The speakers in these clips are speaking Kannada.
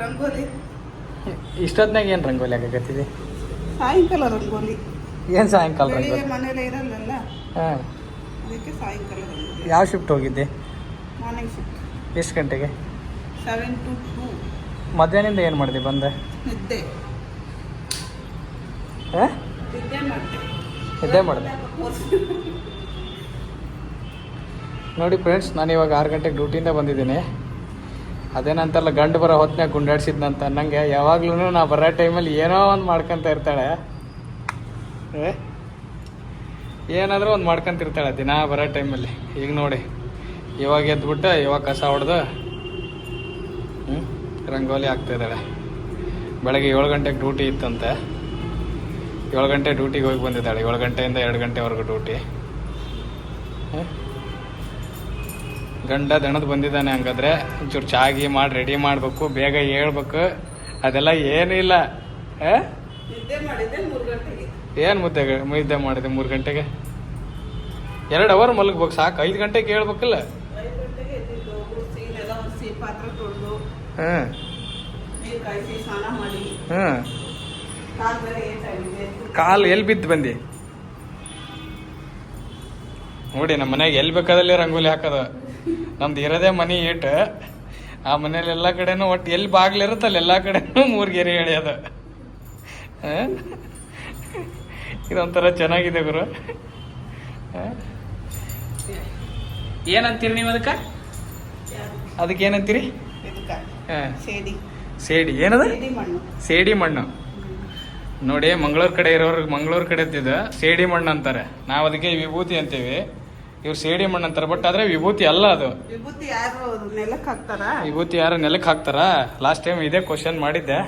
ರಂಗೋಲಿ. ಇಷ್ಟೊತ್ನಾಗ ಏನು ರಂಗೋಲಿ ಆಗಕತ್ತಿದೆ ಸಾಯಂಕಾಲ ರಂಗೋಲಿ. ಏನು ಸಾಯಂಕಾಲ ರಂಗೋಲಿ? ಮನೇಲಿ ಇರಲ್ಲಲ್ಲ? ಹಾಂ. ಅದಕ್ಕೆ ಸಾಯಂಕಾಲ ರಂಗೋಲಿ. ಯಾವ ಶಿಫ್ಟ್ ಹೋಗಿದ್ದೆ? ಮಾರ್ನಿಂಗ್ ಶಿಫ್ಟ್ ಎಷ್ಟು ಗಂಟೆಗೆ? ಸೆವೆನ್ ಟು ಟೂ ಮಧ್ಯಾಹ್ನದಿಂದ ಏನು ಮಾಡಿದೆ ಬಂದೆ? ನಿದ್ದೆ. ಹಾಂ? ನಿದ್ದೆ ಮಾಡಿದೆ. ನಿದ್ದೆ ಮಾಡಿದೆ. ನೋಡಿ ಫ್ರೆಂಡ್ಸ್ ನಾನು ಇವಾಗ ಆರು ಗಂಟೆಗೆ ಡ್ಯೂಟಿಯಿಂದ ಬಂದಿದ್ದೀನಿ. ಅದೇನಂತಾರಲ್ಲ ಗಂಡು ಬರೋ ಹೊತ್ತಿನಾಗ ಗುಂಡಾಡ್ಸಿದ್ನಂತ. ಅನ್ನಂಗೆ ಯಾವಾಗ್ಲೂ ನಾ ಬರೋ ಟೈಮಲ್ಲಿ ಏನೋ ಒಂದು ಮಾಡ್ಕೊಂತ ಇರ್ತಾಳೆ? ಏನಾದರೂ ಒಂದು ಮಾಡ್ಕೊಂತಿರ್ತಾಳೆ ದಿನ ಬರೋ ಟೈಮಲ್ಲಿ. ಈಗ ನೋಡಿ, ಇವಾಗ ಎದ್ಬಿಟ್ಟು, ಇವಾಗ ಕಸ ಹೊಡೆದು ರಂಗೋಲಿ ಆಗ್ತಾಯಿದ್ದಾಳೆ ಬೆಳಗ್ಗೆ ಏಳು ಗಂಟೆಗೆ ಡ್ಯೂಟಿ ಇತ್ತಂತೆ. ಏಳು ಗಂಟೆ ಡ್ಯೂಟಿಗೆ ಹೋಗಿ ಬಂದಿದ್ದಾಳೆ. ಏಳು ಗಂಟೆಯಿಂದ ಎರಡು ಗಂಟೆವರೆಗೂ ಡ್ಯೂಟಿ. ಗಂಡ ದಣದ್ ಬಂದಿದ್ದಾನೆ ಹಂಗಾದ್ರೆ ಒಂಚೂರು ಚಾಗಿ ಮಾಡಿ ರೆಡಿ ಮಾಡಬೇಕು ಬೇಗ ಹೇಳ್ಬೇಕು. ಅದೆಲ್ಲ ಏನು ಇಲ್ಲ. ಆ? ನಿದ್ದೆ ಮಾಡಿದ್ದೆ ಮೂರು ಗಂಟೆಗೆ. ಏನು ಮುದ್ದೆ ಮುದ್ದೆ ಮಾಡಿದೆ ಮೂರು ಗಂಟೆಗೆ? ಎರಡು ಅವರ್ ಮಲಗ್ಬೇಕು ಸಾಕು. ಐದು ಗಂಟೆಗೆ ಹೇಳ್ಬೇಕಲ್ಲ. ಏಟಾಗಿದೆ. ಕಾಲು ಎಲ್ಲಿ ಬಿದ್ದು ಬಂದಿ? ನೋಡಿ ನಮ್ಮ ಮನೆಗೆ ಎಲ್ಲಿ ಬೇಕಾದಲ್ಲಿ ರಂಗೋಲಿ ಹಾಕೋದು. ನಮ್ದು ಇರೋದೇ ಮನೆ ಏಟ್. ಆ ಮನೇಲಿ ಎಲ್ಲ ಕಡೆನೂ ಒಟ್ಟು ಎಲ್ಲಿ ಬಾಗ್ಲಿರುತ್ತಲ್ಲ ಎಲ್ಲ ಕಡೆನೂ ಮೂರು ಗೆರೆ ಎಳೆಯೋದು? ಇದೊಂಥರ ಚೆನ್ನಾಗಿದೆ ಗುರು? ಏನಂತೀರಿ ನೀವು ಅದಕ್ಕೆ? ಅದಕ್ಕೆ ಏನಂತೀರಿ? ಸೇಡಿ. ಸೇಡಿ. ಏನದ? ಸೇಡಿ ಮಣ್ಣು. ಸೇಡಿ ಮಣ್ಣು. ನೋಡಿ ಮಂಗಳೂರು ಕಡೆ ಇರೋರ್ಗೆ ಮಂಗಳೂರು ಕಡೆ ಇದ್ದಿದ್ದು ಸೇಡಿ ಮಣ್ಣು ಅಂತಾರೆ. ನಾವು ಅದಕ್ಕೆ ವಿಭೂತಿ ಅಂತೀವಿ. ಇವ್ರು ಸೇಡಿ ಮಣ್ಣು ಅಂತಾರೆ ಬಟ್ ಆದ್ರೆ ವಿಭೂತಿ ಅಲ್ಲ ಅದು. ವಿಭೂತಿ ಯಾರು ನೆಲಕ್ಕೆ ಹಾಕ್ತಾರ? ವಿಭೂತಿ ಯಾರು ನೆಲಕ್ಕೆ ಹಾಕ್ತಾರ? ಲಾಸ್ಟ್ ಟೈಮ್ ಇದೇ ಕ್ವಶನ್ ಮಾಡಿದ್ದೆ.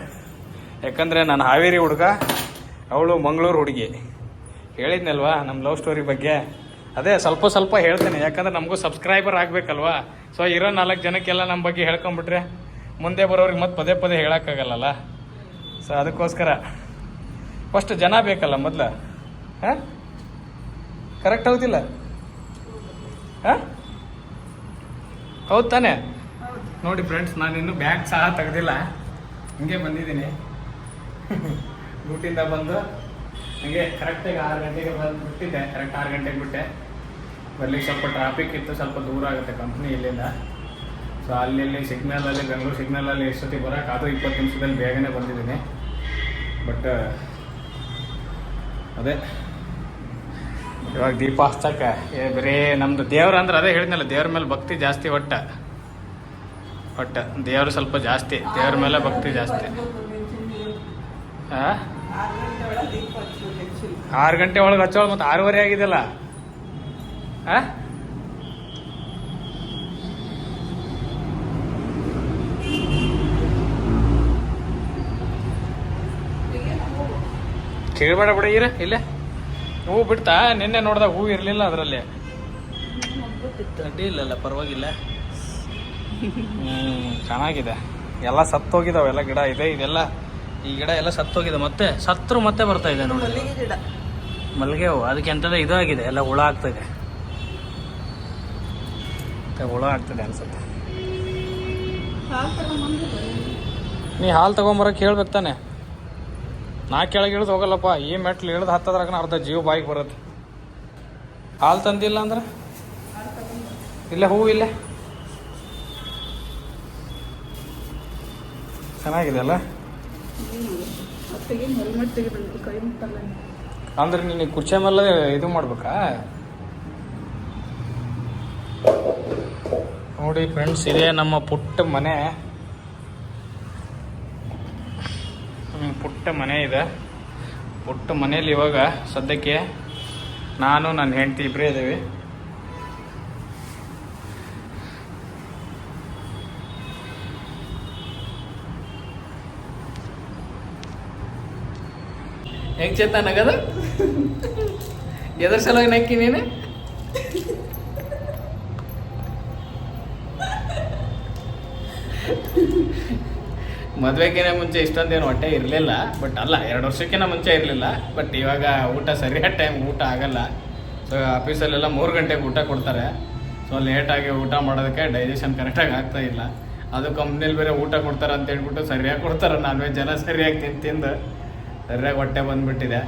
ಯಾಕಂದ್ರೆ ನಾನು ಹಾವೇರಿ ಹುಡುಗ ಅವಳು ಮಂಗಳೂರು ಹುಡುಗಿ. ಹೇಳಿದ್ನಲ್ವಾ ನಮ್ಮ ಲವ್ ಸ್ಟೋರಿ ಬಗ್ಗೆ? ಅದೇ ಸ್ವಲ್ಪ ಸ್ವಲ್ಪ ಹೇಳ್ತೇನೆ ಯಾಕಂದ್ರೆ ನಮಗೂ ಸಬ್ಸ್ಕ್ರೈಬರ್ ಆಗಬೇಕಲ್ವಾ? ಸೊ ಇರೋ ನಾಲ್ಕು ಜನಕ್ಕೆಲ್ಲ ನಮ್ಮ ಬಗ್ಗೆ ಹೇಳ್ಕೊಂಬಿಟ್ರೆ ಮುಂದೆ ಬರೋರಿಗೆ ಮತ್ತೆ ಪದೇ ಪದೇ ಹೇಳೋಕ್ಕಾಗಲ್ಲಲ್ಲ? ಸೊ ಅದಕ್ಕೋಸ್ಕರ. ಫಸ್ಟ್ ಜನ ಬೇಕಲ್ಲ ಮೊದಲು? ಹಾಂ? ಕರೆಕ್ಟ್ ಹಾಂ ಹೌದು ತಾನೆ? ನೋಡಿ ಫ್ರೆಂಡ್ಸ್ ನಾನು ಇನ್ನೂ ಬ್ಯಾಗ್ ಸಹ ತೆಗೆದಿಲ್ಲ. ಹಿಂಗೆ ಬಂದಿದ್ದೀನಿ. ಡ್ಯೂಟಿಯಿಂದ ಬಂದು ಹಂಗೆ ಕರೆಕ್ಟಾಗಿ ಆರು ಗಂಟೆಗೆ ಬಂದು ಬಿಟ್ಟಿದ್ದೆ ಕರೆಕ್ಟ್ ಆರು ಗಂಟೆಗೆ ಬಿಟ್ಟೆ. ಬರ್ಲಿಕ್ಕೆ ಸ್ವಲ್ಪ ಟ್ರಾಫಿಕ್ ಇತ್ತು, ಸ್ವಲ್ಪ ದೂರ ಆಗುತ್ತೆ ಕಂಪ್ನಿ ಇಲ್ಲಿಂದ ಸೊ ಅಲ್ಲಿ ಸಿಗ್ನಲಲ್ಲಿ ಬೆಂಗಳೂರು ಸಿಗ್ನಲಲ್ಲಿ ಎಷ್ಟೊತ್ತಿಗೆ ಬರೋಕೆ, ಅದು ಇಪ್ಪತ್ತು ನಿಮಿಷದಲ್ಲಿ ಬೇಗನೆ ಬಂದಿದ್ದೀನಿ. ಬಟ್ ಅದೇ ಇವಾಗ ದೀಪ ಹಚ್ಚಕ್ಕೆ. ಏ, ಬರೀ ನಮ್ದು ದೇವ್ರ ಅಂದ್ರೆ ಅದೇ ಹೇಳಿದ್ನಲ್ಲ, ದೇವ್ರ ಮೇಲೆ ಭಕ್ತಿ ಜಾಸ್ತಿ ಒಟ್ಟ. ಒಟ್ಟ. ದೇವ್ರು ಸ್ವಲ್ಪ ಜಾಸ್ತಿ, ದೇವ್ರ ಮೇಲೆ ಭಕ್ತಿ ಜಾಸ್ತಿ. ಆರು ಗಂಟೆ ಒಳಗೆ ಹಚ್ಚೋಳು ಮತ್ತೆ ಆರೂವರೆ ಆಗಿದೆಲ್ಲ. ಹಾಂ ಕೇಳಬೇಡ ಬಿಡ, ಇರ, ಇಲ್ಲೇ. ಹೂ ಬಿಡ್ತಾ? ನಿನ್ನೆ ನೋಡಿದಾಗ ಹೂ ಇರಲಿಲ್ಲ ಅದರಲ್ಲಿ. ಅಡ್ಡಿ ಇಲ್ಲಲ್ಲ ಪರವಾಗಿಲ್ಲ. ಹ್ಮ್ ಚೆನ್ನಾಗಿದೆ. ಎಲ್ಲ ಸತ್ತೋಗಿದಾವೆ ಎಲ್ಲ ಗಿಡ ಇದೆ ಇದೆಲ್ಲ ಈ ಗಿಡ ಎಲ್ಲ ಸತ್ತೋಗಿದೆ. ಮತ್ತೆ ಸತ್ರು ಮತ್ತೆ ಬರ್ತಾ ಇದೆ ನೋಡಿ. ಮಲ್ಲಿಗೆ ಗಿಡ. ಮಲ್ಲಿಗೆ ಹೂವು ಅದಕ್ಕೆ ಎಂಥದ ಇದು ಆಗಿದೆ ಎಲ್ಲ ಹುಳ ಆಗ್ತದೆ. ಹುಳ ಆಗ್ತದೆ ಅನ್ಸುತ್ತೆ. ನೀ ಹಾಲು ತಗೊಂಬರಕ್ಕೆ ಹೇಳ್ಬೇಕು ತಾನೆ. ನಾ ಕೆಳಗೆ ಇಳಿದು ಹೋಗಲ್ಲಪ್ಪ, ಈ ಮೆಟ್ಲು ಇಳಿದು ಹತ್ತದ್ರಾಗ ಅರ್ಧ ಜೀವ ಬಾಯಿಗೆ ಬರುತ್ತೆ. ಹಾಲು ತಂದಿಲ್ಲ ಅಂದ್ರೆ? ಇಲ್ಲೇ ಹೂವು ಇಲ್ಲೇ? ಚೆನ್ನಾಗಿದೆ ಅಲ್ಲ? ಅಂದ್ರೆ ನೀನು ಕುರ್ಚಿ ಮೇಲೆ ಇದು ಮಾಡ್ಬೇಕಾ? ನೋಡಿ ಫ್ರೆಂಡ್ಸ್ ಇದೇ ನಮ್ಮ ಪುಟ್ಟ ಮನೆ ಹ್ಮ್, ಪುಟ್ಟ ಮನೆ ಇದೆ. ಪುಟ್ಟ ಮನೇಲಿ ಇವಾಗ ಸದ್ಯಕ್ಕೆ ನಾನು, ನನ್ನ ಹೆಂಡತಿ ಇಬ್ಬರೇ ಇದ್ದೀವಿ. ಹೆಂಗ್ ಚೇತ ನಗದ ಎದ್ರ ಸಲುವಾಗಿ ನಕ್ಕಿ ನೀನು? ಮದ್ವೆಗಿನ ಮುಂಚೆ ಇಷ್ಟೊಂದೇನು ಹೊಟ್ಟೆ ಇರಲಿಲ್ಲ ಬಟ್ ಅಲ್ಲ ಎರಡು ವರ್ಷಕ್ಕಿಂತ ಮುಂಚೆ ಇರಲಿಲ್ಲ ಬಟ್ ಇವಾಗ ಊಟ ಸರಿಯಾದ ಟೈಮ್ ಊಟ ಆಗಲ್ಲ. ಸೊ ಆಫೀಸಲ್ಲೆಲ್ಲ ಮೂರು ಗಂಟೆಗೆ ಊಟ ಕೊಡ್ತಾರೆ. ಸೊ ಲೇಟಾಗಿ ಊಟ ಮಾಡೋದಕ್ಕೆ ಡೈಜೆಷನ್ ಕರೆಕ್ಟಾಗಿ ಆಗ್ತಾ ಇಲ್ಲ. ಅದು ಕಂಪ್ನಿಲಿ ಬೇರೆ ಊಟ ಕೊಡ್ತಾರೆ ಅಂತ ಹೇಳ್ಬಿಟ್ಟು ಸರಿಯಾಗಿ ಕೊಡ್ತಾರೆ ನಾನ್ ವೆಜ್ ಎಲ್ಲ ಸರಿಯಾಗಿ ತಿಂದು ತಿಂದು ಸರಿಯಾಗಿ ಹೊಟ್ಟೆ ಬಂದ್ಬಿಟ್ಟಿದೆ.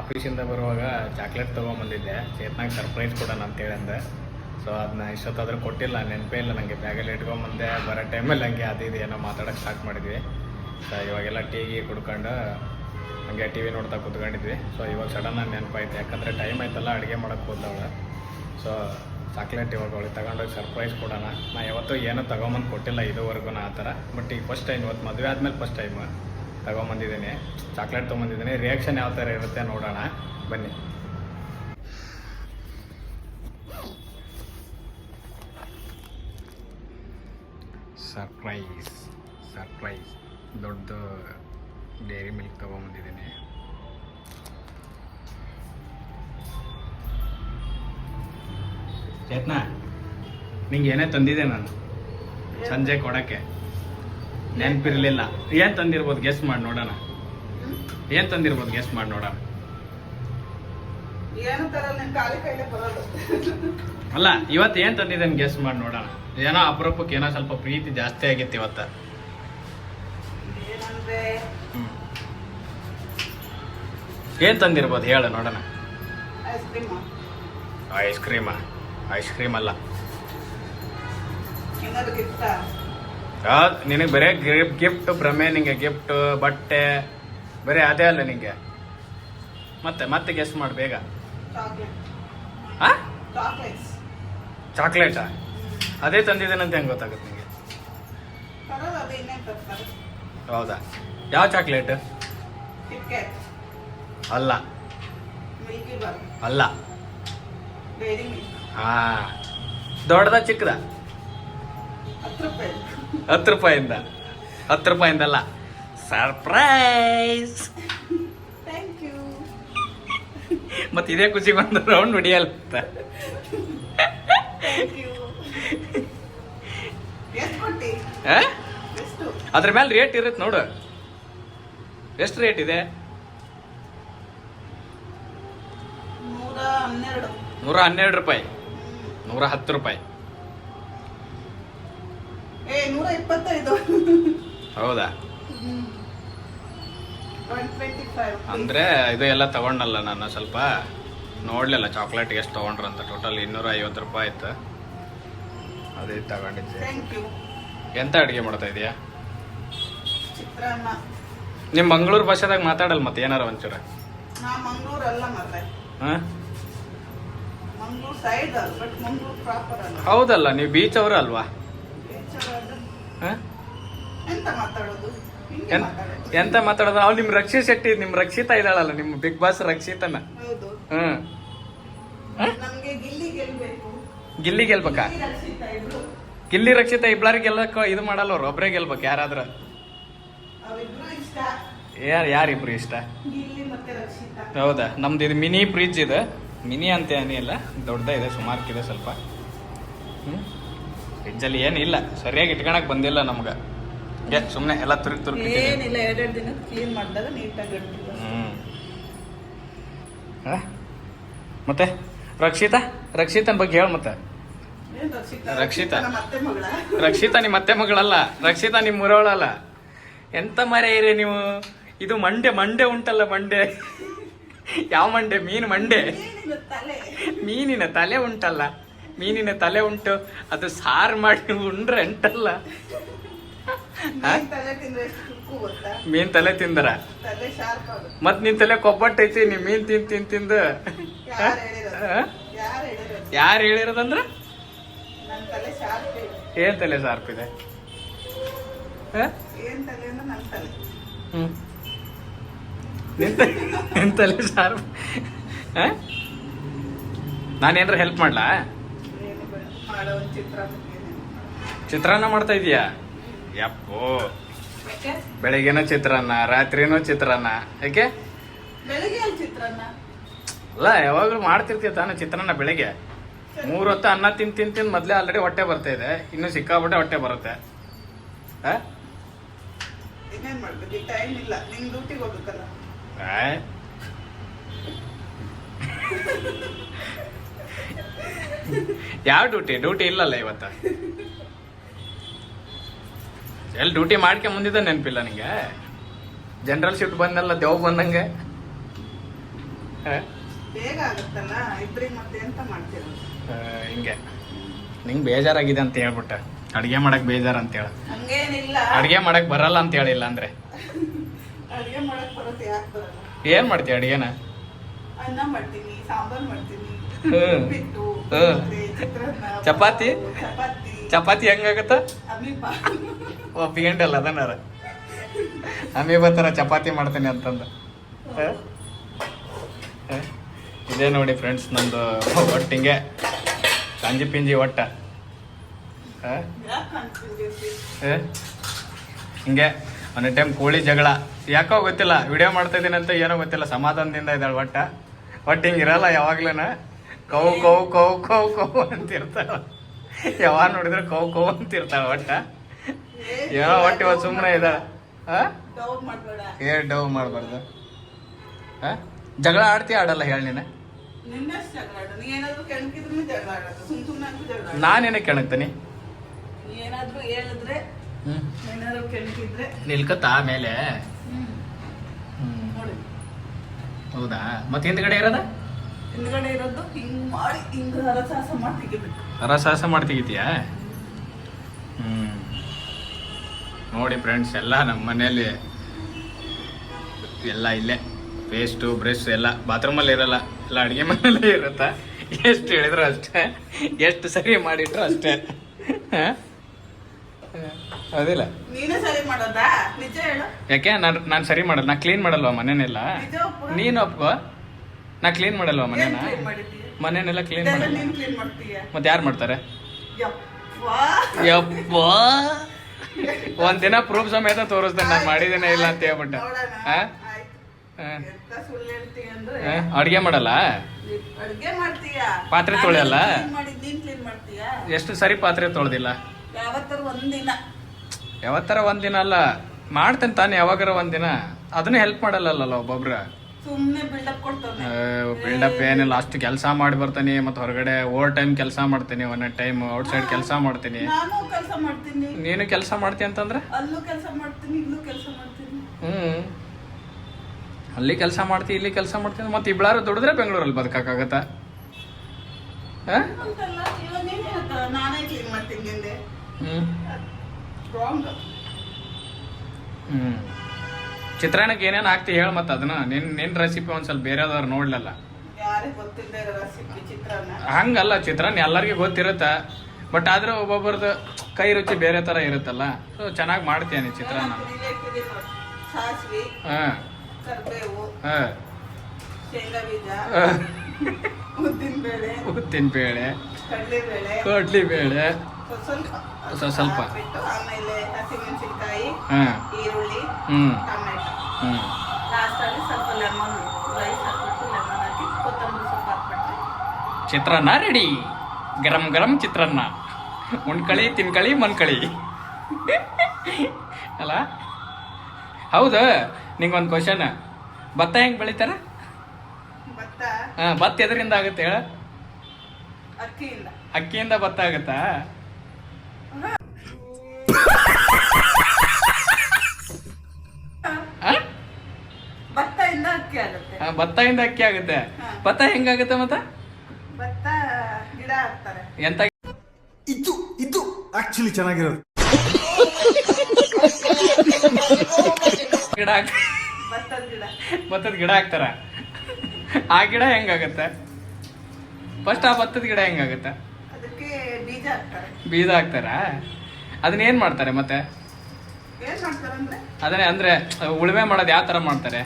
ಆಫೀಸಿಂದ ಬರುವಾಗ ಚಾಕ್ಲೇಟ್ ತೊಗೊಂಬಂದಿದ್ದೆ. ಚೇತ್ನಾಗ ಸರ್ಪ್ರೈಸ್ ಕೊಡೋಣ ಅಂತೇಳಿ ಅಂದೆ ಸೊ ಅದನ್ನ ಇಷ್ಟೊತ್ತಾದ್ರೂ ಕೊಟ್ಟಿಲ್ಲ. ನೆನಪೇ ಇಲ್ಲ ನನಗೆ ಬ್ಯಾಗಲ್ಲಿ ಇಟ್ಕೊಂಬಂದೆ, ಬರೋ ಟೈಮಲ್ಲಿ ಹಂಗೆ ಅದು ಇದು ಏನೋ ಮಾತಾಡೋಕ್ಕೆ ಸ್ಟಾರ್ಟ್ ಮಾಡಿದ್ವಿ. ಸೊ ಇವಾಗೆಲ್ಲ ಟೀ ಗೀ ಕುಡ್ಕೊಂಡು ಹಂಗೆ ಟಿ ವಿ ನೋಡ್ತಾ ಕುತ್ಕೊಂಡಿದ್ವಿ. ಸೊ ಇವಾಗ ಸಡನ್ ಆಗಿ ನೆನಪಾಯ್ತು. ಯಾಕಂದರೆ ಟೈಮ್ ಆಯ್ತಲ್ಲ, ಅಡುಗೆ ಮಾಡೋಕ್ಕೆ ಹೋದವಳು. ಸೊ ಚಾಕ್ಲೇಟ್ ಇವಾಗ ಅವಳಿಗೆ ತಗೊಂಡೋಗಿ ಸರ್ಪ್ರೈಸ್ ಕೊಡೋಣ. ನಾ ಯಾವತ್ತೂ ಏನೂ ತಗೊಂಬಂದು ಕೊಟ್ಟಿಲ್ಲ ಇದುವರೆಗೂ ಆ ಥರ. ಬಟ್ ಈಗ ಫಸ್ಟ್ ಟೈಮ್ ಇವತ್ತು ಮದುವೆ ಆದಮೇಲೆ ಫಸ್ಟ್ ಟೈಮ್ ತಗೊಂಬಂದಿದ್ದೀನಿ. ಚಾಕ್ಲೇಟ್ ತೊಗೊಂಬಂದಿದ್ದೀನಿ. ರಿಯಾಕ್ಷನ್ ಯಾವ ಥರ ಇರುತ್ತೆ ನೋಡೋಣ. ಬನ್ನಿ. Surprise surprise. ದೊಡ್ಡ ಡೈರಿ ಮಿಲ್ಕ್ ತೊಗೊಂಬಂದಿದ್ದೀನಿ. ಚೇತ್ನಾ ನಿಂಗೆ ಏನೇ ತಂದಿದ್ದೆ ನಾನು? ಸಂಜೆ ಕೊಡೋಕ್ಕೆ. ನೆನಪಿರಲಿಲ್ಲ. ಏನು ತಂದಿರ್ಬೋದು ಗೆಸ್ ಮಾಡಿ ನೋಡೋಣ. ಏನು ತಂದಿರ್ಬೋದು ಗೆಸ್ ಮಾಡಿ ನೋಡೋಣ. ಏನು ತರಲ್ಲ ನಿನ್ ಖಾಲಿ ಕೈಲೇ ಬರೋದು. ಅಲ್ಲ ಇವತ್ತು ಏನ್ ತಂದಿದ್ದೇನೆ ಗೆಸ್ ಮಾಡಿ ನೋಡೋಣ. ಏನೋ ಅಪರೂಪಕ್ಕೆ ಏನೋ ಸ್ವಲ್ಪ ಪ್ರೀತಿ ಜಾಸ್ತಿ ಆಗಿತ್ತು ಇವತ್ತ. ಏನಂದ್ರೆ ಏನ್ ತಂದಿರ್ಬೋದು ಹೇಳು ನೋಡೋಣ. Ice cream ice cream ice cream ಅಲ್ಲ. ಏನಾದ್ರು ಗಿಫ್ಟ ಯಾವ್ದು ನಿನಗೆ ಬರೇ ಗಿಫ್ಟ್ ಗಿಫ್ಟ್ ಭ್ರಮೆ ನಿಂಗೆ ಗಿಫ್ಟ್ ಬಟ್ಟೆ ಬರೀ ಅದೇ ಅಲ್ಲ ನಿಂಗೆ. ಮತ್ತೆ ಮತ್ತೆ ಗೆಸ್ ಮಾಡಿ ಬೇಗ. ಚಾಕ್ಲೇಟ್ ಅದೇ ತಂದಿದ್ದೇನಂತ ಹೆಂಗೆ ಗೊತ್ತಾಗುತ್ತೆ ನಿಮಗೆ ಹೌದಾ? ಯಾವ ಚಾಕ್ಲೇಟ್ ಅಲ್ಲ. ಅಲ್ಲ. ಹಾ. ದೊಡ್ಡದ ಚಿಕ್ಕದ? ಹತ್ತು ರೂಪಾಯಿಂದ. ಹತ್ತು ರೂಪಾಯಿಂದಲ್ಲ. ಸರ್ಪ್ರೈಸ್ ಮತ್ತೆ ಇದೇ ಖುಷಿ ಬಂದು ರೌಂಡ್ ಹೊಡಿಯಲ್ಲ? ಅದ್ರ ಮೇಲೆ ರೇಟ್ ಇರುತ್ತೆ ನೋಡು. ಎಷ್ಟು ರೇಟ್ ಇದೆ? ನೂರ ಹನ್ನೆರಡು. ನೂರ ಹನ್ನೆರಡು ರೂಪಾಯಿ. ನೂರ ಹತ್ತು ರೂಪಾಯಿ. ಹೌದಾ? ಅಂದ್ರೆ ಇದು ಎಲ್ಲ ತಗೊಂಡಲ್ಲ ನಾನು ಸ್ವಲ್ಪ ನೋಡ್ಲಿಲ್ಲ ಚಾಕ್ಲೇಟ್ ಎಷ್ಟು ತಗೊಂಡ್ರು ಅಂತ. ಟೋಟಲ್ ಇನ್ನೂರ ಐವತ್ತು ರೂಪಾಯಿ ಆಯ್ತು. ಅದೇ ತಗೊಂಡಿದ್ದೆ. ಎಂತ ಅಡುಗೆ ಮಾಡ್ತಾ ಇದೀಯಾ? ನಿಮ್ ನಿಮ್ಮ ಮಂಗಳೂರು ಭಾಷೆದಾಗ ಮಾತಾಡಲ್ಲ ಮತ್ತೆ ಏನಾರ ಒಂಚೂರ? ಹೌದಲ್ಲ ನೀವು ಬೀಚ್ ಅವರು ಅಲ್ವಾ? ಎಂತ ಮಾತಾಡೋದು? ಎಂತ ಮಾತಾಡೋದು? ಅವ್ನು ನಿಮ್ಮ ರಕ್ಷಿ ಶೆಟ್ಟಿ ನಿಮ್ಮ ರಕ್ಷಿತಾ ಇದ್ದಾಳಲ್ಲ ನಿಮ್ಮ ಬಿಗ್ ಬಾಸ್ ರಕ್ಷಿತನ. ಹ್ಮ್. ಗಿಲ್ಲಿ ಗೆಲ್ಬೇಕು. ಗಿಲ್ಲಿ ರಕ್ಷಿತಾ ಇಬ್ಬರ ಗೆಲ್ಲಕ್ಕ ಇದು ಮಾಡಲ್ಲ ಅವ್ರು ಒಬ್ರೇ ಗೆಲ್ಬೇಕು ಯಾರಾದ್ರ. ಯಾರು ಯಾರಿಬ್ರು ಇಷ್ಟ? ಹೌದಾ? ನಮ್ದು ಇದು ಮಿನಿ ಫ್ರಿಜ್ ಇದೆ. ಮಿನಿ ಅಂತ ಏನಿಲ್ಲ ದೊಡ್ಡ ಇದೆ ಸುಮಾರ್ಕಿದೆ ಸ್ವಲ್ಪ. ಹ್ಞೂ ಫ್ರಿಜ್ಜಲ್ಲಿ ಏನಿಲ್ಲ ಸರಿಯಾಗಿ ಇಟ್ಕೊಳಕ್ ಬಂದಿಲ್ಲ ನಮ್ಗೆ. ಹಂಗೆ ಸುಮ್ಮನೆ ಎಲ್ಲ ತುರುಕ್ ತುರುಕ್ ಏನಿಲ್ಲ ಎರಡೆರಡು ದಿನ ಕ್ಲೀನ್ ಮಾಡಿದಾಗ ನೀಟಾಗಿ ಹ್ಞೂ ಮತ್ತೆ? ರಕ್ಷಿತಾ? ರಕ್ಷಿತನ ಬಗ್ಗೆ ಹೇಳು ಮತ್ತೆ. ರಕ್ಷಿತಾ? ರಕ್ಷಿತಾ. ನಮ್ಮ ಅತ್ತೆ ಅತ್ತೆ ಮಗಳಲ್ಲ ರಕ್ಷಿತಾ ನಿಮ್ಮ ಮುರವಳಲ್ಲ ಎಂತ ಮರೆ ಇರಿ ನೀವು? ಇದು ಮಂಡೆ ಮಂಡೆ ಉಂಟಲ್ಲ ಮಂಡೆ. ಯಾವ ಮಂಡೆ? ಮೀನು ಮಂಡೆ. ಮೀನಿನ ತಲೆ ಉಂಟಲ್ಲ. ಮೀನಿನ ತಲೆ ಉಂಟು. ಅದು ಸಾರು ಮಾಡಿ ಉಂಡ್ರೆ ಉಂಟಲ್ಲ. ಮೀನ್ ತಲೆ ತಿಂದ್ರ ಮತ್ ನಿನ್ ತಲೆ ಕೊಬ್ಬಟ್ಟೈತಿ ನೀ ಮೀನ್ ತಿನ್ ತಿನ್ ತಿಂದು. ಯಾರು ಹೇಳಿರೋದಂದ್ರ? ನನ್ನ ತಲೆ ಶಾರ್ಪ್ ಇದೆ. ಏನ್ ತಲೆ ಶಾರ್ಪ್? ಏನ್ ನಾನೇನ್ರ ಹೆಲ್ಪ್ ಮಾಡ್ಲಾ? ಏನು ಚಿತ್ರಾನ್ನ ಮಾಡ್ತಾ ಇದೀಯಾ? ಯಪ್ಪೋ. ಬೆಳಿಗ್ಗೆನೂ ಚಿತ್ರಾನ್ನ ರಾತ್ರಿನೂ ಚಿತ್ರಾನ್ನ. ಯಾಕೆ? ಬೆಳಿಗ್ಗೆ ಚಿತ್ರಾನ್ನ? ಅಲ್ಲ ಯಾವಾಗಲೂ ಮಾಡ್ತಿರ್ತೀಯ ತಾನು ಚಿತ್ರಾನ್ನ ಬೆಳಿಗ್ಗೆ. ಮೂರು ಹೊತ್ತು ಅನ್ನ ತಿನ್ ತಿನ್ ತಿನ್ ಮೊದಲೇ ಆಲ್ರೆಡಿ ಹೊಟ್ಟೆ ಬರ್ತಾ ಇದೆ. ಇನ್ನು ಸಿಕ್ಕಾಬಿಟ್ಟೆ ಹೊಟ್ಟೆ ಬರುತ್ತೆ. ಆ? ಇನ್ನೇನ್ ಮಾಡ್ಬೇಕು? ಈಗ ಟೈಮ್ ಇಲ್ಲ. ನಿಂಗೆ ಡ್ಯೂಟಿಗೆ ಹೋಗ್ಬೇಕಲ್ಲ. ಆ? ಯಾವ ಡ್ಯೂಟಿ ಡ್ಯೂಟಿ ಇಲ್ಲಲ್ಲ ಇವತ್ತು? ಎಲ್ಲಿ ಡ್ಯೂಟಿ ಮಾಡ್ಕೊಂಡ್ ಮುಂದಿದ್ದ ನೆನಪಿಲ್ಲ ನಿಂಗೆ? ಜನರಲ್ ಶಿಫ್ಟ್ ಬಂದಲ್ಲ ದೇವ್ ಬಂದಂಗೆ? ಬೇಗ ಆಗುತ್ತಲ್ಲ ಇಬ್ರಿಗೆ ಮತ್ತೆ ಎಂತ ಮಾಡ್ತೀರ? ಹಿಂಗೆ. ನಿಂಗೆ ಬೇಜಾರಾಗಿದೆ ಅಂತ ಹೇಳ್ಬಿಟ್ಟ. ಅಡುಗೆ ಮಾಡಕ್ ಬೇಜಾರ ಅಂತ ಹೇಳ. ಹಂಗೇನಿಲ್ಲ. ಅಡುಗೆ ಮಾಡಕ್ ಬರಲ್ಲ ಅಂತ ಹೇಳಿಲ್ಲ ಅಂದ್ರೆ? ಅಡ್ಗೆ ಮಾಡಕ್ ಬರುತ್ತೆ ಯಾಕೆ ಬರಲ್ಲ? ಏನ್ ಮಾಡ್ತೀಯ ಅಡುಗೆನ? ಅನ್ನ ಮಾಡ್ತೀನಿ ಸಾಂಬಾರ್ ಮಾಡ್ತೀನಿ. ಹ್ಮ್. ಉಪ್ಪಿಟ್ಟು ಹ್ಮ್. ಮತ್ತೆ ಚಿತ್ರಾನ್ನ. ಚಪಾತಿ? ಚಪಾತಿ. ಚಪಾತಿ ಹೆಂಗಾಗತ್ತ? ಒಪ್ಪಿಗೆಂಡಲ್ಲ ಅದನ್ನಾರ. ಅಮಿ ಬರ್ತಾರ ಚಪಾತಿ ಮಾಡ್ತೇನೆ ಅಂತಂದು? ಇದೇ ನೋಡಿ ಫ್ರೆಂಡ್ಸ್ ನಂದು ಒಟ್ಟಿಂಗೆ ಕಂಜಿ ಪಿಂಜಿ ಒಟ್ಟ? ಹಿಂಗೆ ಒಂದು ಟೈಮ್ ಕೋಳಿ ಜಗಳ. ಯಾಕೋ ಗೊತ್ತಿಲ್ಲ ವಿಡಿಯೋ ಮಾಡ್ತಾ ಇದೀನಿ ಅಂತ ಏನೋ ಗೊತ್ತಿಲ್ಲ ಸಮಾಧಾನದಿಂದ ಇದ್ದಾಳೆ ಒಟ್ಟ. ಒಟ್ಟು ಹಿಂಗಿರಲ್ಲ ಯಾವಾಗ್ಲೇನ. ಕೌ ಕೌ ಕೌ ಕೌ ಕೌ ಅಂತಿರ್ತಾಳ. ಯಾವಾಗ ನೋಡಿದ್ರೆ ಕೋ ಕೋ ಅಂತಿರ್ತಾವ ಒಟ್ಟ? ಏನೋ ಒಟ್ಟು ಇವತ್ತು ಸುಮ್ಮನೆ ಇದ. ಏ ಡವ್ ಮಾಡಬಾರ್ದು. ಜಗಳ ಆಡ್ತಿ ಆಡಲ್ಲ ಹೇಳಿ ನೀನು. ನಾನೇನೆ ಕೆಣಕ್ತೀನಿ? ನಿಲ್ಕತ್ತ ಆಮೇಲೆ? ಹೌದಾ? ಮತ್ತೆ ಹಿಂದ್ಗಡೆ ಇರೋದ? ಹಿಂದ್ಗಡೆ ಇರೋದು ಹಿಂಗ್ ಮಾಡಿ ಹಿಂಗ್ ಹರಸಾಸ ಮಾಡಿ ತೆಗಿಬೇಕು ರಸಹಾಸ ಮಾಡಿ ತೆಗಿತೀಯಾ? ಹ್ಮ್. ನೋಡಿ ಫ್ರೆಂಡ್ಸ್ ಎಲ್ಲ ನಮ್ಮ ಮನೆಯಲ್ಲಿ ಎಲ್ಲ ಇಲ್ಲೇ. ಪೇಸ್ಟು ಬ್ರಷ್ ಎಲ್ಲ ಬಾತ್ರೂಮಲ್ಲಿ ಇರಲ್ಲ. ಎಲ್ಲ ಅಡುಗೆ ಮನೆಯಲ್ಲೇ ಇರುತ್ತಾ? ಎಷ್ಟು ಹೇಳಿದ್ರು ಅಷ್ಟೇ. ಎಷ್ಟು ಸರಿ ಮಾಡಿದ್ರು ಅಷ್ಟೇ. ಅದಿಲ್ಲ ಯಾಕೆ? ನಾನು ನಾನು ಸರಿ ಮಾಡಲ್ಲ ನಾ ಕ್ಲೀನ್ ಮಾಡಲ್ವಾ ಮನೇನೆಲ್ಲ? ಒಪ್ಪು. ನೀನು ಒಪ್ಕೋ ನಾ ಕ್ಲೀನ್ ಮಾಡಲ್ವಾ ಮನೆನ? ಮನೆನೆಲ್ಲ ಕ್ಲೀನ್ ನೀನ್ ಮಾಡ್ತೀಯ? ಮತ್ತೆ ಯಾರು ಮಾಡ್ತಾರೆ? ಯಪ್ಪಾ. ಒಂದು ದಿನ ಪ್ರೂಫ್ ಸಮೇತ ತೋರಿಸ್ದೆ ನಾನು ಮಾಡಿದ್ದೇನೆ ಇಲ್ಲ ಅಂತ ಹೇಳ್ಬಿಟ್ಟು? ಅಡ್ಗೆ ಮಾಡಲ್ಲ? ಪಾತ್ರೆ ತೊಳೆಯಲ್ಲ? ಎಷ್ಟು ಸರಿ ಪಾತ್ರೆ ತೊಳೆದಿಲ್ಲ? ಯಾವತ್ತಾರು ಒಂದಿನ ಅಲ್ಲ. ಮಾಡ್ತೇನೆ ತಾನೇ ಯಾವಾಗಾರ ಒಂದಿನ ಅದನ್ನ ಹೆಲ್ಪ್ ಮಾಡಲ್ಲಲ್ಲ ಒಬ್ಬೊಬ್ರ. ಬಿಲ್ಡಪ್ ಏನಿಲ್ಲ ಅಷ್ಟು ಕೆಲಸ ಮಾಡಿ ಬರ್ತೀನಿ ಮತ್ತೆ ಹೊರಗಡೆ ಓವರ್ ಟೈಮ್ ಕೆಲಸ ಮಾಡ್ತೀನಿ ಒನ್ ಟೈಮ್ ಔಟ್ ಸೈಡ್ ಕೆಲಸ ಮಾಡ್ತೀನಿ. ನಾನು ಕೆಲಸ ಮಾಡ್ತೀನಿ. ಮಾಡ್ತೀನಿ ಅಂತಂದ್ರೆ? ಅಲ್ಲೂ ಕೆಲಸ ಮಾಡ್ತೀನಿ ಇಲ್ಲೂ ಕೆಲಸ ಮಾಡ್ತೀನಿ. ಹ್ಮ್. ಅಲ್ಲಿ ಕೆಲಸ ಮಾಡ್ತಿ ಇಲ್ಲಿ ಕೆಲಸ ಮಾಡ್ತೀನಿ ಮತ್ತೆ ಇಬ್ಬಳಾರು ದುಡಿದ್ರೆ ಬೆಂಗಳೂರಲ್ಲಿ ಬದುಕಾಗತ್ತ ಮಾಡ್ತೀನಿ ಹ್ಮ್. ಹ್ಮ್. ಚಿತ್ರಾನ್ನಕ್ಕೆ ಏನೇನು ಹಾಕ್ತಿ ಹೇಳ ಮತ್ತೆ ಅದನ್ನ. ನಿನ್ ನಿನ್ ರೆಸಿಪಿ ಒಂದ್ ಸ್ವಲ್ಪ ಬೇರೆದವ್ರು ನೋಡ್ಲಲ್ಲ. ಹಂಗಲ್ಲ ಚಿತ್ರಾನ್ನ ಎಲ್ಲರಿಗೂ ಗೊತ್ತಿರುತ್ತ. ಬಟ್ ಆದ್ರೆ ಒಬ್ಬೊಬ್ಬರದ್ದು ಕೈ ರುಚಿ ಬೇರೆ ತರ ಇರುತ್ತಲ್ಲ. ಸೊ ಚೆನ್ನಾಗಿ ಮಾಡ್ತೀನಿ ಚಿತ್ರಾನ್ನ. ಉದ್ದಿನ ಬೇಳೆ ಕಡ್ಲಿ ಬೇಳೆ ಸ್ವಲ್ಪ. ಸ್ವಲ್ಪ. ಹಾಕ್ಬಿಟ್ಟು ಆಮೇಲೆ ಹಸಿಮೆಣಸಿನಕಾಯಿ ಹಾ. ಈರುಳ್ಳಿ ಟೊಮೆಟೊ. ಲಾಸ್ಟಲ್ಲಿ ಸ್ವಲ್ಪ ಲೆಮನ್ ರೈಸ್ ಹಾಕ್ಬಿಟ್ಟು ಲೆಮನ್ ಹಾಕಿ ಕೊತ್ತಂಬರಿ ಸೊಪ್ಪು ಹಾಕ್ಬಿಟ್ರೆ. ಚಿತ್ರಾನ್ನ ರೆಡಿ ಗರಂ ಗರಂ ಚಿತ್ರಾನ್ನ. ಉಣ್ಕಳಿ ತಿನ್ಕಳಿ ಮನ್ಕಳಿ. ಅಲ್ಲ? ಹೌದು ಒಂದು ಕ್ವಶನ್ ಭತ್ತ ಹೆಂಗೆ ಬೆಳಿತಾರ? ಭತ್ತ? ಹಾ ಭತ್ತ ಎದರಿಂದ ಆಗುತ್ತೆ ಹೇಳ? ಅಕ್ಕಿಯಿಂದ. ಅಕ್ಕಿಯಿಂದ ಭತ್ತ ಆಗುತ್ತಾ ಆ? ಭತ್ತದಿಂದ ಅಕ್ಕಿ ಆಗುತ್ತೆ ಆ, ಭತ್ತದಿಂದ ಅಕ್ಕಿ ಆಗುತ್ತೆ. ಭತ್ತ ಹೆಂಗಾಗುತ್ತೆ ಮತ್ತ? ಭತ್ತ ಗಿಡ ಹಾಕ್ತಾರೆ. ಎಂತ? ಇದು ಇದು ಆಕ್ಚುಲಿ ಚೆನ್ನಾಗಿರೋದು. ಗಿಡ ಹಾಕ್ ಭತ್ತದ ಗಿಡ. ಹಾಕ್ತಾರ? ಆ ಗಿಡ ಹೆಂಗಾಗತ್ತೆ? ಫಸ್ಟ್ ಆ ಭತ್ತದ ಗಿಡ ಹೆಂಗಾಗತ್ತೆ? ಅದಕ್ಕೆ ಬೀಜ ಹಾಕ್ತಾರೆ. ಅದನ್ನ ಏನ್ ಮಾಡ್ತಾರೆ ಮತ್ತೆ? ಅದನ್ನೇ ಅಂದ್ರೆ ಉಳುಮೆ ಮಾಡೋದು ಯಾವ ತರ ಮಾಡ್ತಾರೆ?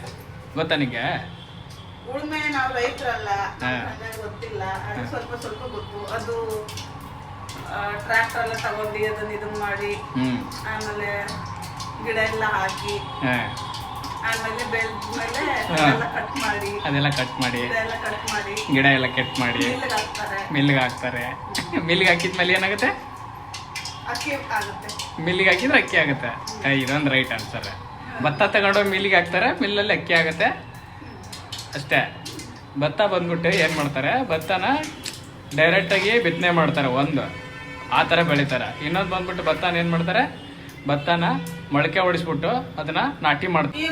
ಗೊತ್ತಾ ನಿಂಗೆ? ಉಳುಮೆ ನಾವು ರೈತರಲ್ಲ. ಹಾಗಾಗಿ ಗೊತ್ತಿಲ್ಲ. ಅದು ಸ್ವಲ್ಪ ಸ್ವಲ್ಪ ಗೊತ್ತು. ಅದು ಟ್ರ್ಯಾಕ್ಟರ್ ಎಲ್ಲ ತಗೊಂಡು ಅದನ್ನ ಇದನ್ನ ಮಾಡಿ ಆಮೇಲೆ ಗಿಡ ಎಲ್ಲ ಹಾಕಿ. ಆಮೇಲೆ ಬೆಳೆದ ಮೇಲೆ ಎಲ್ಲ ಕಟ್ ಮಾಡಿ ಅದೆಲ್ಲ ಕಟ್ ಮಾಡಿ ಎಲ್ಲ ಕಟ್ ಮಾಡಿ ಗಿಡ ಎಲ್ಲ ಕಟ್ ಮಾಡಿ ಮಿಲ್ಗೆ ಹಾಕ್ತಾರೆ. ಮಿಲ್ಗೆ ಹಾಕಿದ್ಮೇಲೆ ಏನಾಗುತ್ತೆ? ಅಕ್ಕಿ ಆಗುತ್ತೆ. ಮಿಲ್ಲಿಗೆ ಹಾಕಿದ್ರೆ ಅಕ್ಕಿ ಆಗುತ್ತೆ. ಇದೊಂದು ರೈಟ್ ಆನ್ಸರ್ ಭತ್ತ ತಗೊಂಡೋಗಿ ಮಿಲ್ಗೆ ಹಾಕ್ತಾರೆ ಮಿಲ್ಲಲ್ಲಿ ಅಕ್ಕಿ ಆಗುತ್ತೆ. ಅಷ್ಟೇ. ಭತ್ತ ಬಂದ್ಬಿಟ್ಟು ಏನು ಮಾಡ್ತಾರೆ? ಭತ್ತನ ಡೈರೆಕ್ಟಾಗಿ ಬಿತ್ತನೆ ಮಾಡ್ತಾರೆ ಒಂದು. ಆ ಥರ ಬೆಳಿತಾರೆ. ಇನ್ನೊಂದು ಬಂದ್ಬಿಟ್ಟು ಭತ್ತನ ಏನು ಮಾಡ್ತಾರೆ? ಭತ್ತನ ಮೊಳಕೆ ಹೊಡಿಸ್ಬಿಟ್ಟು ಅದನ್ನ ನಾಟಿ ಮಾಡ್ತಾರೆ.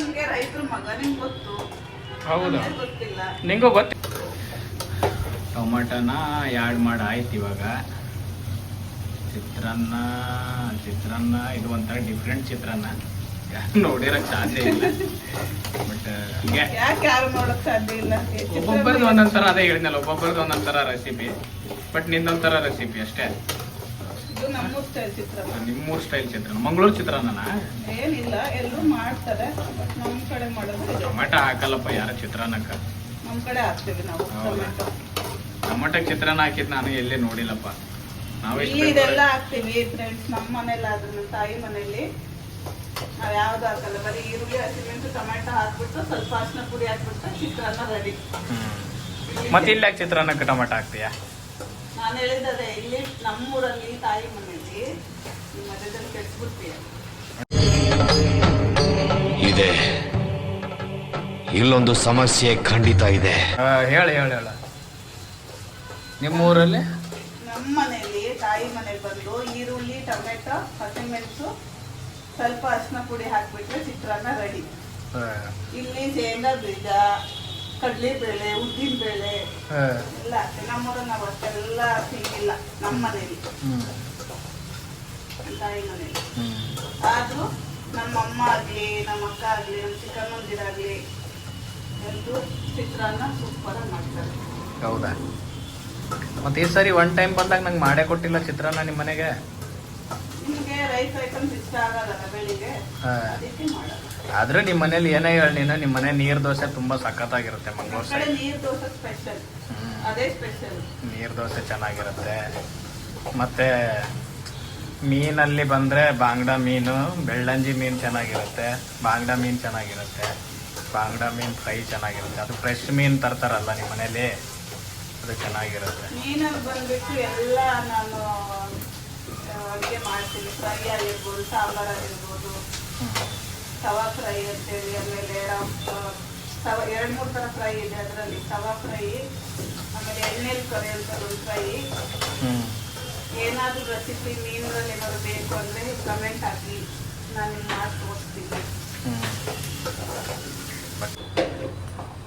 ಹೌದು. ನಮ್ಗೆ ಗೊತ್ತಿಲ್ಲ. ನಿಂಗೂ ಗೊತ್ತ ಟೊಮಾಟೋನ ಯಾಡ್ ಮಾಡಿ ಆಯ್ತು ಇವಾಗ. ಚಿತ್ರಾನ್ನ ಚಿತ್ರಾನ್ನ ಇದು ಒಂಥರ ಡಿಫ್ರೆಂಟ್ ಚಿತ್ರಾನ್ನ. ನೋಡಿರಕ್ ಸಾಧ್ಯ ಇಲ್ಲ. ಬಟ್ ಹಂಗೆ. ಯಾಕೆ ಯಾರು ನೋಡಕ್ ಸಾಧ್ಯ ಇಲ್ಲ? ಒಬ್ಬೊಬ್ಬರದ್ದು ಒಂದೊಂದ್ ಥರ ಅದೇ ಹೇಳಿದ್ನಲ್ಲ ಒಬ್ಬೊಬ್ಬರದ್ದು ಒಂದೊಂದ್ ಥರ ರೆಸಿಪಿ ಬಟ್ ನಿಂದೊಂಥರ ರೆಸಿಪಿ ಅಷ್ಟೇ. ಇದು ನಮ್ಮ ಸ್ಟೈಲ್ ಚಿತ್ರ. ನಿಮ್ಮೂರ್ ಸ್ಟೈಲ್ ಚಿತ್ರಾನ್ನ ಮಂಗಳೂರು ಚಿತ್ರಾನ್ನ ಏನಿಲ್ಲ ಎಲ್ಲರೂ ಮಾಡ್ತಾರೆ. ಬಟ್ ನಮ್ಮ ಕಡೆ ಮಾಡೋದು. ಟೊಮೆಟೊ ಹಾಕಲ್ಲಪ್ಪ ಯಾರ ಚಿತ್ರಾನ್ನಕ್ಕ? ನಮ್ಮ ಕಡೆ ಹಾಕ್ತೀವಿ ನಾವು? ಟೊಮೆಟೊ ಟೊಮೆಟೊ ಚಿತ್ರಾನ್ನ ಹಾಕಿದ್ ನಾನು ಎಲ್ಲೇ ನೋಡಿಲ್ಲಪ್ಪ. ನಾವೆಲ್ಲ ಇಲ್ಲಿ ಇದೆಲ್ಲ ಹಾಕ್ತೀವಿ ಫ್ರೆಂಡ್ಸ್ ನಮ್ಮ ಮನೇಲಿ ಆದ್ರೆ ತಾಯಿ ಮನೇಲಿ ನಾವ್ ಯಾವ್ದು ಹಾಕಲ್ಲ ಬರೀ ಈರುಳ್ಳಿ ಹಸಿಮೆಣಸು ಟೊಮೆಟೊ ಹಾಕ್ಬಿಟ್ಟು ಸ್ವಲ್ಪ ಅರ್ಶಿನ ಪುಡಿ ಹಾಕ್ಬಿಟ್ಟು ಚಿತ್ರಾನ್ನ ರೆಡಿ ಮತ್ತೆ ಇಲ್ಲಿ ಯಾಕೆ ಚಿತ್ರಾನ್ನಕ್ಕೆ ಟೊಮೆಟೊ ಹಾಕ್ತೀಯಾ? ನಾನು ಹೇಳಿದ್ದೆ ಇಲ್ಲಿ ನಮ್ಮೂರಲ್ಲಿ ತಾಯಿ ಮನೆಯಲ್ಲಿ ಮಧ್ಯದಲ್ಲಿ ಕೆಡ್ಸ್ಬಿಡ್ತೀಯ. ಇದೆ. ಇಲ್ಲೊಂದು ಸಮಸ್ಯೆ ಖಂಡಿತ ಇದೆ. ಹೇಳಿ ಹೇಳಿ ಹೇಳ. ನಿಮ್ಮ ಊರಲ್ಲಿ ನಮ್ಮ ಮನೆಯಲ್ಲಿ ತಾಯಿ ಮನೇಲಿ ಬಂದು ಈರುಳ್ಳಿ ಟೊಮೆಟೊ ಹಸಿಮೆಣಸು ಸ್ವಲ್ಪ ಅರಿಶಿನ ಪುಡಿ ಹಾಕ್ಬಿಟ್ರೆ ಚಿತ್ರಾನ್ನ ರೆಡಿ ಇಲ್ಲಿ ಶೇಂಗಾ ಬೀಜ ಕಡ್ಲಿ ಬೇಳೆ ಉದ್ದಿನ ಬೇಳೆ ಎಲ್ಲ ನಮ್ಮೂರ ನಾವು ಅಷ್ಟೆಲ್ಲ ಸಿಗಿಲ್ಲ ನಮ್ಮ ಮನೇಲಿ. ತಾಯಿ ಮನೇಲಿ. ಆದ್ರೂ ನಮ್ಮ ಅಮ್ಮ ಆಗ್ಲಿ ನಮ್ಮ ಅಕ್ಕ ಆಗ್ಲಿ ನಮ್ಮ ಚಿಕ್ಕಮ್ಮಂದಿರಾಗ್ಲಿ ಎಲ್ಲರೂ ಚಿತ್ರಾನ್ನ ಸೂಪರ್ ಮಾಡ್ತಾರೆ. ಹೌದಾ? ಮತ್ತೆ ಈ ಸರಿ ಒನ್ ಟೈಮ್ ಬಂದಾಗ ನಂಗೆ ಮಾಡೇ ಕೊಟ್ಟಿಲ್ಲ ಚಿತ್ರಾನ್ನ ನಿಮ್ಮ ಮನೆಗೆ. ನಿಮಗೆ ರೈಸ್ ಐಟಮ್ಸ್ ಇಷ್ಟ ಆಗಲ್ಲ ಬೆಳಿಗ್ಗೆ ಹಾ. ಅದಕ್ಕೆ ಮಾಡಲ್ಲ ಆದ್ರೆ ನಿಮ್ಮ ಮನೇಲಿ ಏನೇ ಹೇಳಿ ನೀನು ನಿಮ್ಮ ಮನೆ ನೀರ್ ದೋಸೆ ತುಂಬಾ ಸಖತ್ತಾಗಿರುತ್ತೆ ಮಂಗಳೂರು ಸೈಡ್ ನೀರ್ ದೋಸೆ ಸ್ಪೆಷಲ್ ಅದೇ ಸ್ಪೆಷಲ್ ನೀರ್ ದೋಸೆ ಚೆನ್ನಾಗಿರುತ್ತೆ. ಮತ್ತೆ ಮೀನಲ್ಲಿ ಬಂದ್ರೆ ಬಾಂಗ್ಡಾ ಮೀನು ಬೆಳ್ಳಂಜಿ ಮೀನು ಚೆನ್ನಾಗಿರುತ್ತೆ ಬಾಂಗ್ಡಾ ಮೀನು ಚೆನ್ನಾಗಿರುತ್ತೆ ಬಾಂಗ್ಡಾ ಮೀನು ಫ್ರೈ ಚೆನ್ನಾಗಿರುತ್ತೆ. ಅದು ಫ್ರೆಶ್ ಮೀನು ತರ್ತಾರಲ್ಲ ನಿಮ್ಮ ಮನೇಲಿ ಅದು ಚೆನ್ನಾಗಿರುತ್ತೆ. ಮೀನಲ್ಲಿ ಬಂದ್ಬಿಟ್ಟು ಎಲ್ಲ ನಾನು ಮಾಡ್ತೀನಿ. ಫ್ರೈ ಆಗಿರ್ಬೋದು ಸಾಂಬಾರ್ ಆಗಿರ್ಬೋದು. ತವಾ ಫ್ರೈ ಅಂತೇಳಿ ಆಮೇಲೆ ತವ ಎರಡು ಮೂರು ಥರ ಫ್ರೈ ಇದೆ ಅದರಲ್ಲಿ. ತವಾ ಫ್ರೈ ಆಮೇಲೆ ಎಣ್ಣೆಲಿ ಅಂತ ಒಂದು ಫ್ರೈ. ಏನಾದರೂ ರೆಸಿಪಿ ಮೀನಲ್ಲಿ ಏನಾದ್ರು ಬೇಕು ಅಂದರೆ ಕಮೆಂಟ್ ಹಾಕಿ. ನಾನು ಮಾಡಿ ತೋರಿಸ್ತೀನಿ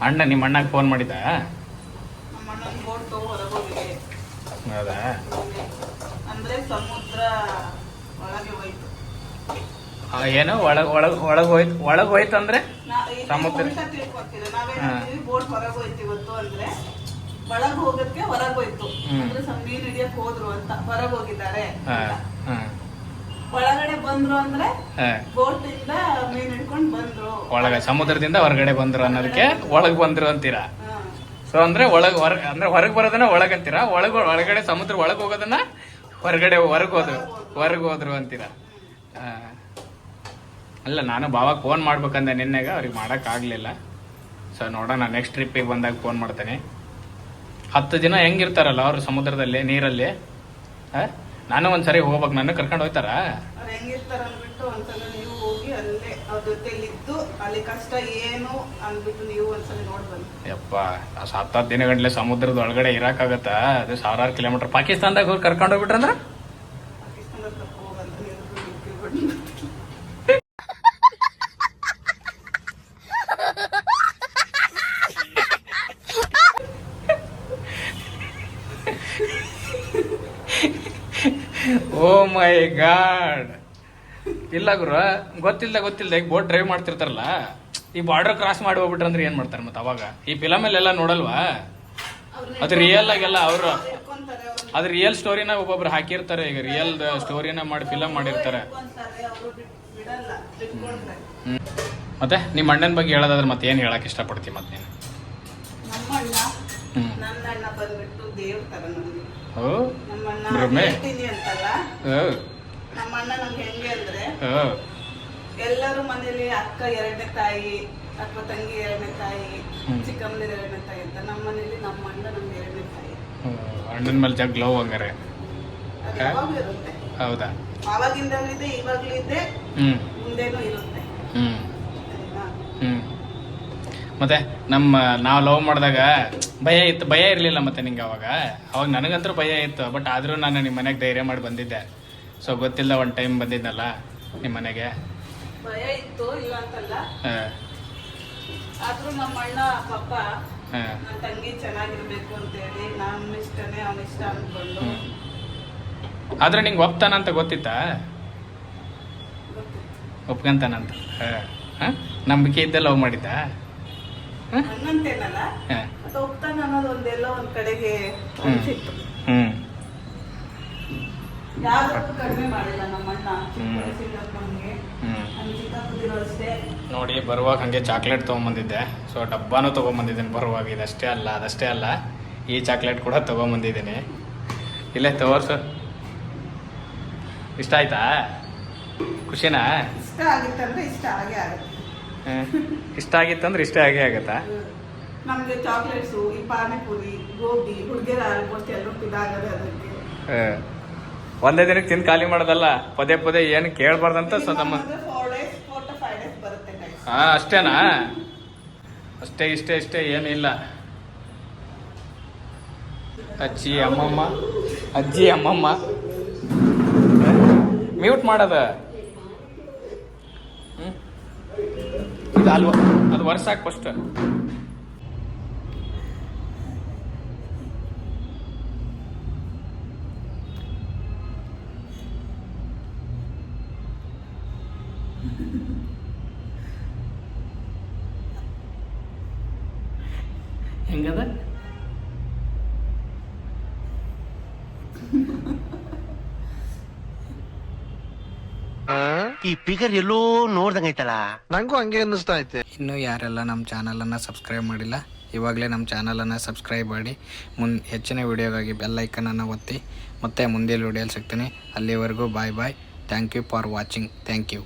ಅಣ್ಣ ನಿಮ್ಮ ಅಣ್ಣಗೆ ಫೋನ್ ಮಾಡಿದ್ದ? ನಮ್ಮ ಅಣ್ಣನ ತಗೋ ಹೌದಾ ಅಂದರೆ ಸಮುದ್ರ ಒಳಗೆ ಹೋಯ್ತು ಆ, ಏನು ಒಳಗ್ ಒಳಗ್ ಒಳಗ್ ಹೋಯ್ತು ಒಳಗ್ ಹೋಯ್ತು ಅಂದ್ರೆ ನಾ- ಇಲ್ಲಿ ಸಮುದ್ರ- ಬೋಟ್ ಹೊರಗೆ ಹೋಯ್ತು ಇವತ್ತು ಅಂದ್ರೆ ಒಳಗ್ ಹೋಗಕ್ಕೆ ಹೊರಗೆ ಹೋಯ್ತು. ಅಂದ್ರೆ ನೀರ್ ಹಿಡಿಯಕ್ ಹೋದ್ರು ಅಂತ ಹೊರಗೆ ಹೋಗಿದ್ದಾರೆ. ಒಳಗಡೆ ಬಂದ್ರು ಅಂದ್ರೆ. ಬೋಟ್ ಇಂದ ಮೀನ್ ಹಿಡ್ಕೊಂಡ್ ಬಂದ್ರು. ಒಳಗ ಸಮುದ್ರದಿಂದ ಹೊರಗಡೆ ಬಂದ್ರು ಅನ್ನೋದಕ್ಕೆ ಒಳಗ್ ಬಂದ್ರು ಅಂತೀರಾ. ಸೊ ಅಂದ್ರೆ ಒಳಗ್ ಹೊರ ಅಂದ್ರೆ ಹೊರಗ್ ಬರೋದನ್ನ ಒಳಗ್ ಅಂತೀರಾ? ಒಳಗ್ ಒಳಗಡೆ ಸಮುದ್ರ ಒಳಗ್ ಹೋಗೋದನ್ನ ಹೊರಗಡೆ ಹೊರಗೆ ಹೋದ್ರು ಹೊರಗೆ ಹೋದ್ರು ಅಂತೀರಾ. ಅಲ್ಲ ನಾನು ಬಾವಾಗ ಫೋನ್ ಮಾಡ್ಬೇಕಂದೆ ನಿನ್ನೆಗ ಅವ್ರಿಗೆ ಮಾಡಕ್ ಆಗ್ಲಿಲ್ಲ. ಸೊ ನೋಡೋಣ ನೆಕ್ಸ್ಟ್ ಟ್ರಿಪ್ಪಿಗೆ ಬಂದಾಗ ಫೋನ್ ಮಾಡ್ತೇನೆ. ಹತ್ತು ದಿನ ಹೆಂಗಿರ್ತಾರಲ್ಲ ಅವರು ಸಮುದ್ರದಲ್ಲಿ ನೀರಲ್ಲಿ? ನಾನು ನಾನು ಒಂದ್ಸರಿ ಹೋಗ್ಬೇಕು ನನ್ನ ಕರ್ಕೊಂಡು ಹೋಗ್ತಾರಾ ಅವ್ರು ಹೆಂಗಿರ್ತಾರ ಅಂದ್ಬಿಟ್ಟು ಒಂದ್ಸಲ ನೀವು ಹೋಗಿ ಅಲ್ಲೇ ಅವ್ರ ಜೊತೆಲಿ ಇದ್ದು ಅಲ್ಲಿ ಕಷ್ಟ ಏನು ಅಂದ್ಬಿಟ್ಟು ನೀವು ಒಂದ್ಸಲ ನೋಡ್ ಬನ್ನಿ. ಯಪ್ಪ ಹತ್ತು ಹತ್ತು ದಿನಗಂಟ್ಲೆ ಸಮುದ್ರದ ಒಳಗಡೆ ಇರಕ್ಕಾಗತ್ತಾ ಅದು ಸಾವಿರಾರು ಕಿಲೋಮೀಟರ್ ಪಾಕಿಸ್ತಾನದಾಗ ಹೋಗಿ ಕರ್ಕೊಂಡು ಹೋಗ್ಬಿಟ್ರಂದ್ರ ಪಾಕಿಸ್ತಾನ ಹತ್ರ ಹೋಗಲ್ಲ ನೀವು ಬಿಟ್ಟು ಓ ಮೈ ಗಾಡ್. ಇಲ್ಲ ಗುರು ಗೊತ್ತಿಲ್ಲ ಗೊತ್ತಿಲ್ಲ ಈಗ ಬೋಟ್ ಡ್ರೈವ್ ಮಾಡ್ತಿರ್ತಾರಲ್ಲ ಈ ಬಾರ್ಡರ್ ಕ್ರಾಸ್ ಮಾಡಿ ಹೋಗ್ಬಿಟ್ರಂದ್ರೆ ಏನ್ ಮಾಡ್ತಾರೆ ಮತ್ತೆ ಅವಾಗ? ಈ ಫಿಲಮ್ ಅಲ್ಲೆಲ್ಲ ನೋಡಲ್ವಾ? ಅದು ರಿಯಲ್ ಆಗೆಲ್ಲ ಅವರು. ಅದು ರಿಯಲ್ ಸ್ಟೋರಿನ ಒಬ್ಬೊಬ್ರು ಹಾಕಿರ್ತಾರೆ ಈಗ ರಿಯಲ್ ಸ್ಟೋರಿನ ಮಾಡಿ ಫಿಲಮ್ ಮಾಡಿರ್ತಾರೆ. ಹ್ಮ್. ಮತ್ತೆ ನಿಮ್ಮ ಅಣ್ಣನ ಬಗ್ಗೆ ಹೇಳೋದಾದ್ರೆ ಮತ್ತೆ ಏನು ಹೇಳಕ್ ಇಷ್ಟಪಡ್ತೀನಿ ಮತ್ತೆ ನೀನು? ಹ್ಮ್. ಹ್ಮ್. ಓ. ನಮ್ಮ ಅಣ್ಣ ನಮ್ಗೆ ಹೆಂಗೆ ಅಂದ್ರೆ ಎಲ್ಲರೂ ಮನೇಲಿ ಅಕ್ಕ ಎರಡನೇ ತಾಯಿ ಅಥವಾ ತಂಗಿ ಎರಡನೇ ತಾಯಿ. ಚಿಕ್ಕಮ್ಮನ ಎರಡನೇ ತಾಯಿ ಅಂತ ನಮ್ಮ ಮನೇಲಿ ನಮ್ಮ ಅಣ್ಣ ನಮ್ಗೆ ಎರಡನೇ ತಾಯಿ. ಅಣ್ಣನ ಮೇಲೆ ಜಗ್ ಲವ್ ಹಂಗಾರೆ ಹೌದಾ? ಆವಾಗಿಂದಲೂ ಇದೆ ಇವಾಗ್ಲೂ ಇದೆ ಮುಂದೇನೂ ಇರುತ್ತೆ. ಮತ್ತೆ ನಮ್ಮ ನಾವು ಲವ್ ಮಾಡಿದಾಗ ಭಯ ಇತ್ತು ಭಯ ಇರಲಿಲ್ಲ ಮತ್ತೆ ನಿಂಗೆ ಅವಾಗ? ಅವಾಗ ನನಗಂತೂ ಭಯ ಇತ್ತು ಬಟ್ ಆದರೂ ನಾನು ನಿಮ್ಮ ಮನೆಗೆ ಧೈರ್ಯ ಮಾಡಿ ಬಂದಿದ್ದೆ. ಸೊ ಗೊತ್ತಿಲ್ಲ ಒಂದು ಟೈಮ್ ಬಂದಿದ್ನಲ್ಲ ನಿಮ್ಮ ಮನೆಗೆ. ಭಯ ಇತ್ತು ಇಲ್ಲ ಅಂತಲ್ಲ. ಹಾಂ. ಆದ್ರೂ ನಮ್ಮ ಅಣ್ಣ ಪಪ್ಪ ಹಾಂ. ನನ್ನ ತಂಗಿ ಚೆನ್ನಾಗಿರ್ಬೇಕು ಅಂತೇಳಿ ನಾನು ಇಷ್ಟನೇ ಅವನ ಇಷ್ಟ ಅನ್ಕೊಂಡು. ಆದ್ರೆ ನಿಂಗೆ ಒಪ್ತಾನಂತ ಗೊತ್ತಿತ್ತಾ? ಗೊತ್ತಿತ್ತು. ಒಪ್ಕೊಂತಾನಂತ. ಹಾಂ. ಹಾಂ? ನಂಬಿಕೆ ಇದ್ದೆಲ್ಲ ಲವ್ ಮಾಡಿದ್ದ? ಹ್ಮ್ ಹಂಗಂತೇನಲ್ಲ ಹಾಂ. ಅದು ಹೋಗ್ತಾನ ಅನ್ನೋದು ಒಂದೆಲ್ಲ ಒಂದ್ ಕಡೆಗೆ ಹ್ಮ್. ಅನ್ಸಿತ್ತು ಹ್ಞೂ ಯಾವ್ದಕ್ಕೂ ಕಡಿಮೆ ಮಾಡಿಲ್ಲ ನಮ್ಮ ಅಣ್ಣ ಚಿಕ್ಕ ಹ್ಮ್. ವಯಸ್ಸಿಂದ ನಮ್ಗೆ. ಹ್ಞೂ ನಮ್ಮ ಚಿಕ್ಕಪ್ಪದಿರೋ ಅಷ್ಟೇ. ನೋಡಿ ಬರುವಾಗ ಹಾಗೆ ಚಾಕ್ಲೇಟ್ ತೊಗೊಂಬಂದಿದ್ದೆ. ಸೊ ಡಬ್ಬಾನು ತೊಗೊಂಬಂದಿದ್ದೀನಿ ಬರುವಾಗ. ಇದಷ್ಟೇ ಅಲ್ಲ ಅದಷ್ಟೇ ಅಲ್ಲ. ಈ ಚಾಕ್ಲೇಟ್ ಕೂಡ ತೊಗೊಂಬಂದಿದ್ದೀನಿ. ಇಲ್ಲೇ ತೋರ್ಸು. ಇಷ್ಟ ಆಯ್ತಾ? ಖುಷಿನಾ? ಇಷ್ಟ ಆಗಿತ್ತಂದ್ರೆ ಇಷ್ಟ ಆಗೇ ಆಗುತ್ತೆ. ಇಷ್ಟ ಆಗಿತ್ತಂದ್ರೆ ಇಷ್ಟ ಆಗೇ ಆಗುತ್ತಾ? ನಮಗೆ ಚಾಕ್ಲೇಟ್ಸು ಈ ಪಾನಿಪುರಿ ಗೋಬಿ ಹುಡುಗಿಯರ ಆಲ್ಮೋಸ್ಟ್ ಎಲ್ಲರೂ ಇದಾಗದೆ ಅದಕ್ಕೆ. ಹ್ಮ್. ಒಂದೇ ದಿನಕ್ಕೆ ತಿಂದು ಖಾಲಿ ಮಾಡೋದಲ್ಲ ಪದೇ ಪದೇ ಏನು ಕೇಳಬಾರ್ದಂತ ಸೊ guys. ಹಾ ಅಷ್ಟೇನಾ? ಅಷ್ಟೇ ಇಷ್ಟೇ ಇಷ್ಟೇ ಏನಿಲ್ಲ ಅಜ್ಜಿ ಅಮ್ಮಮ್ಮ ಅಜ್ಜಿ ಅಮ್ಮಮ್ಮ. ಮ್ಯೂಟ್ ಮಾಡದ? ಇದು ಅಲ್ವ? ಅದು ವರ್ಷ ಫಸ್ಟ್ ಈ ಫಿಗರ್ ಎಲ್ಲೋ ನೋಡ್ದಂಗೈತಲ್ಲ ನಂಗೂ ಹಂಗೆ ಅನ್ನಿಸ್ತಾ ಐತೆ. ಇನ್ನು ಯಾರೆಲ್ಲ ನಮ್ಮ ಚಾನಲನ್ನು ಸಬ್ಸ್ಕ್ರೈಬ್ ಮಾಡಿಲ್ಲ ಇವಾಗಲೇ ನಮ್ಮ ಚಾನಲನ್ನು ಸಬ್ಸ್ಕ್ರೈಬ್ ಮಾಡಿ ಮುನ್ ಹೆಚ್ಚಿನ ವಿಡಿಯೋಗಾಗಿ ಬೆಲ್ ಐಕನನ್ನು ಒತ್ತಿ ಮತ್ತೆ ಮುಂದಿನ ವಿಡಿಯೋಲಿ ಸಿಗ್ತೀನಿ. ಅಲ್ಲಿವರೆಗೂ bye bye thank you for watching thank you